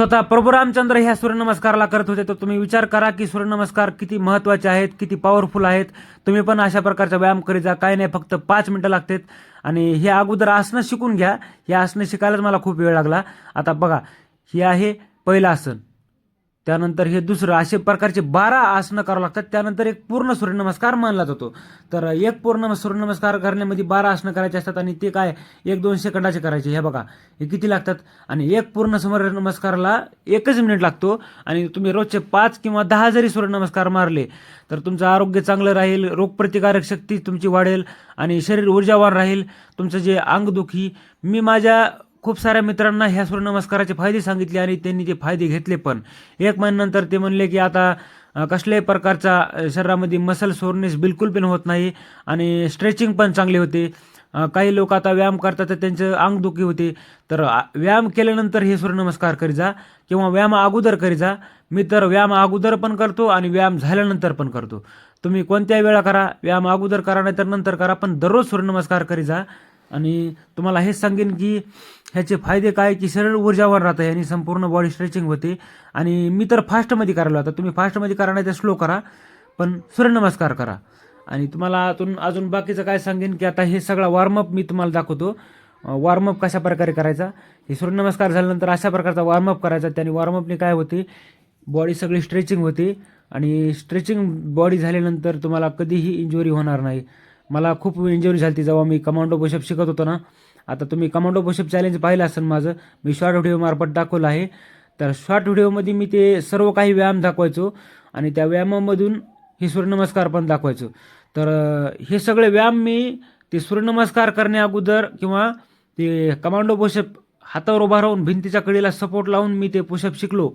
स्वतः प्रभू रामचंद्र ह्या सूर्यनमस्काराला करत होते. तर तुम्ही विचार करा की सूर्यनमस्कार किती महत्त्वाचे आहेत किती पॉवरफुल आहेत. तुम्ही पण अशा प्रकारचा व्यायाम करीत जा. काय नाही फक्त पाच मिनटं लागतात. आणि हे अगोदर आसनं शिकून घ्या. हे आसनं शिकायलाच मला खूप वेळ लागला. आता बघा हे आहे पहिलं आसन. त्यानंतर हे दुसरं असे प्रकारचे बारा आसनं करावं लागतात. त्यानंतर एक पूर्ण सूर्यनमस्कार मानला जातो. तर एक पूर्ण सूर्यनमस्कार करण्यामध्ये बारा आसनं करायचे असतात आणि ते काय? एक दोन सेकंदाचे करायचे. हे बघा हे किती लागतात? आणि एक पूर्ण सूर्यनमस्कारला एकच मिनिट लागतो. आणि तुम्ही रोजचे पाच किंवा दहा जरी सूर्यनमस्कार मारले तर तुमचं आरोग्य चांगलं राहील रोगप्रतिकारक शक्ती तुमची वाढेल आणि शरीर ऊर्जावान राहील. तुमचं जे अंगदुखी मी माझ्या खूप साऱ्या मित्रांना ह्या सूर्यनमस्काराचे फायदे सांगितले आणि त्यांनी ते फायदे घेतले पण. एक महिन्यानंतर ते म्हणले की आता कसल्याही प्रकारचा शरीरामध्ये मसल सोरनेस बिलकुल पण होत नाही आणि स्ट्रेचिंग पण चांगले होते. काही लोक आता व्यायाम करतात तर त्यांचं अंगदुखी होते. तर व्यायाम केल्यानंतर हे सूर्यनमस्कार करी जा किंवा व्यायाम अगोदर करी जा. मी तर व्यायाम अगोदर पण करतो आणि व्यायाम झाल्यानंतर पण करतो. तुम्ही कोणत्याही वेळा करा व्यायाम अगोदर करा नाहीतर नंतर करा पण दररोज सूर्यनमस्कार करी जा. आणि तुम्हाला हेच सांगेन की ह्याचे फायदे काय की शरीर ऊर्जावर राहतं याने संपूर्ण बॉडी स्ट्रेचिंग होते. आणि मी तर फास्टमध्ये करायला होता. तुम्ही फास्टमध्ये करा नाही तर स्लो करा पण सूर्यनमस्कार करा. आणि तुम्हाला अजून अजून बाकीचं काय सांगेन की आता हे सगळा वॉर्मअप मी तुम्हाला दाखवतो. वॉर्मअप कशा प्रकारे करायचा? हे सूर्यनमस्कार झाल्यानंतर अशा प्रकारचा वॉर्मअप करायचा. त्याने वॉर्मअपने काय होते? बॉडी सगळी स्ट्रेचिंग होते. आणि स्ट्रेचिंग बॉडी झाल्यानंतर तुम्हाला कधीही इंजुरी होणार नाही. मला खूप इंजुरी झाली जेव्हा मी कमांडो पुशअप शिकत होतो ना. आता तुम्ही कमांडो पुशअप चॅलेंज पाहिलं असेल माझं मी शॉर्ट व्हिडिओमार्फत दाखवलं आहे. तर शॉर्ट व्हिडिओमध्ये मी ते सर्व काही व्यायाम दाखवायचो आणि त्या व्यायामामधून हे सूर्यनमस्कार पण दाखवायचो. तर हे सगळे व्यायाम मी ते सूर्यनमस्कार करण्या अगोदर किंवा ते कमांडो पुशअप हातावर उभा राहून भिंतीच्या कडेला सपोर्ट लावून मी ते पुशअप शिकलो.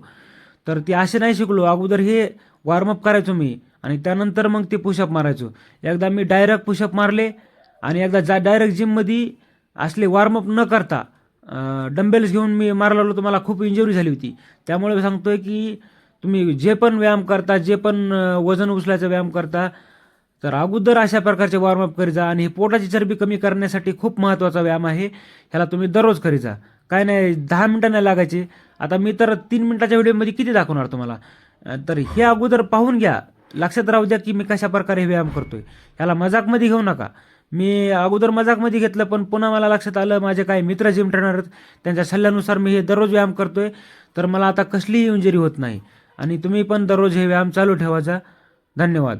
तर ते असे नाही शिकलो. अगोदर हे वॉर्मअप करायचो मी. आणि त्यानंतर मग ते पुशअप मारायचो. एकदा मी डायरेक्ट पुशअप मारले आणि एकदा जा डायरेक्ट जिममध्ये असले वॉर्मअप न करता डंबेल्स घेऊन मी मारलेलो लागलो तर मला खूप इंजुरी झाली होती. त्यामुळे मी सांगतोय की तुम्ही जे पण व्यायाम करता जे पण वजन उचलायचा व्यायाम करता तर अगोदर अशा प्रकारचे वॉर्मअप करी जा आणि हे पोटाची चरबी कमी करण्यासाठी खूप महत्त्वाचा व्यायाम आहे ह्याला तुम्ही दररोज करी जा. काय नाही दहा मिनटं नाही लागायचे. आता मी तर तीन मिनटाच्या व्हिडिओमध्ये किती दाखवणार तुम्हाला? तर हे अगोदर पाहून घ्या. लक्षात राहू द्या की मी कशा प्रकारे व्यायाम करतोय. ह्याला मजाकमध्ये घेऊ नका. मी अगोदर मजाकमध्ये घेतलं पण पुन्हा मला लक्षात आलं माझे काही मित्र जिम ट्रेनर आहेत त्यांच्या सल्ल्यानुसार मी हे दररोज व्यायाम करतोय. तर मला आता कसलीही इंजुरी होत नाही. आणि तुम्ही पण दररोज हे व्यायाम चालू ठेवायचा. धन्यवाद.